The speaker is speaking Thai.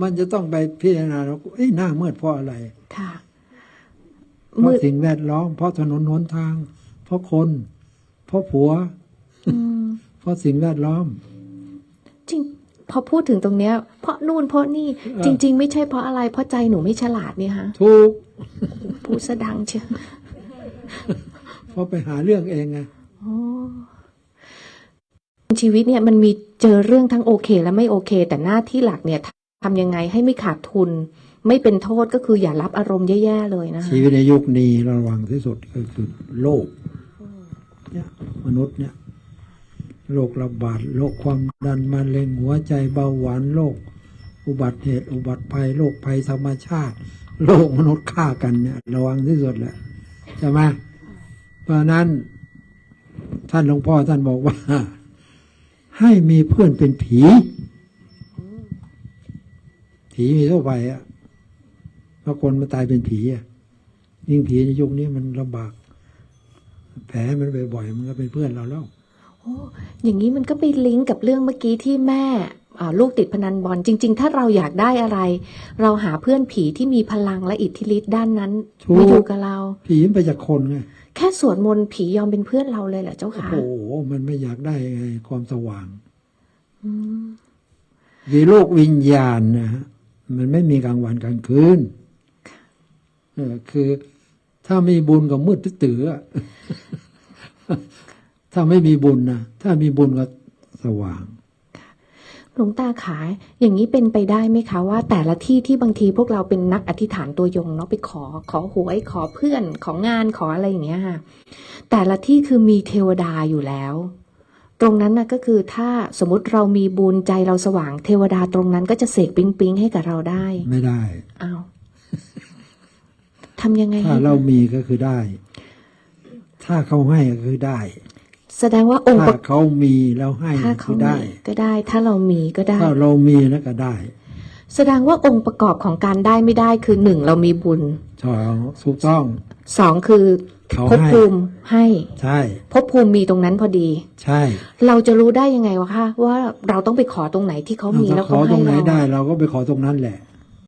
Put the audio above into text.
มันจะต้องไปพิจารณาแล้วเอ้ยหน้ามืดเพราะอะไรค่ะเพมืราะดสิ่งแวดล้อม เพราะถนนหนทาง เพราะคน เพราะผัวอืมเพราะสิ่งแวดล้อม จริง พอพูดถึงตรงเนี้ย เพราะนู่นเพราะนี่เออจริง ๆ ไม่ใช่เพราะอะไร เพราะใจหนูไม่ฉลาดเนี่ยฮะถูกพูดสะดังเชียวเพราะไปหาเรื่องเองไงชีวิตเนี่ยมันมีเจอเรื่องทั้งโอเค และไม่โอเค แต่หน้าที่หลักเนี่ย ทำยังไงให้ไม่ขาดทุน ไม่เป็นโทษก็คืออย่ารับอารมณ์แย่ๆเลยนะคะชีวิตในยุคนี้ระวังที่สุดก็คือโรคเนี่ยมนุษย์เนี่ยโรคระบาดโรคความดันมะเร็งหัวใจเบาหวานโรคอุบัติเหตุ อุบัติภัยโรคภัยธรรมชาติโรคมนุษย์ฆ่ากันเนี่ยระวังที่สุดแหละใช่ไหมเพราะนั้น ท่านหลวงพ่อท่านบอกว่า ให้มีเพื่อนเป็นผี ผีมีทั่วไปอะเพราะคนมาตายเป็นผีอะยิ่งผีในยุคนี้มันลำบาก แผลมันบ่อยๆมันก็เป็นเพื่อนเราแล้วโอ้อย่างนี้มันก็ไปลิงก์กับเรื่องเมื่อกี้ที่แม่อ่าลูกติดพนันบอลจริง ๆ ถ้าเราอยากได้อะไร เราหาเพื่อนผีที่มีพลังและอิทธิฤทธิ์ด้านนั้นถูกมาอยู่กับเรา ผีมันไปจากคนไงแค่สวดมนต์ผียอมเป็นเพื่อนเราเลยเหรอเจ้าโอ้คะโหมันไม่อยากได้ไงความสว่างอืมในโลกวิญญาณนะฮะ มันไม่มีกลางวันกลางคืนเออคือถ้ามีบุญก็มืดตื้อๆอะถ้าไม่มีบุญนะถ้ามีบุญก็สว่างหลวงตาขายอย่างนี้เป็นไปได้ไหมคะว่า แต่ละที่ที่บางทีพวกเราเป็นนักอธิษฐานตัวยงเนาะไปขอขอหวยขอเพื่อนของานขออะไรอย่างเงี้ยค่ะแต่ละที่คือมีเทวดาอยู่แล้ว ตรงนั้นนะก็คือถ้าสมมติเรามีบุญใจเราสว่างเทวดาตรงนั้นก็จะเสกปิ๊งปิ๊งให้กับเราได้ ไม่ได้อ้าวทำยังไงถ้าให้เรามีก็คือได้ ถ้าเขาให้ก็คือได้ แสดงว่าองค์ถ้าประเขามีแล้วให้ถ้าก็เขาคือได้มีก็ได้ ถ้าเรามีก็ได้ ถ้าเรามีแล้วก็ได้ แสดงว่าองค์ประกอบของการได้ไม่ได้คือหนึ่งเรามีบุญชอถูกต้องสองคือ เขาภพให้ภูมิให้ใช่ ภพภูมิมีตรงนั้นพอดี ใช่เราจะรู้ได้ยังไงวะคะว่าเราต้องไปขอตรงไหนที่เขามีถ้าแล้วขเขาอตรให้งไหนเราได้ เราก็ไปขอตรงนั้นแหละ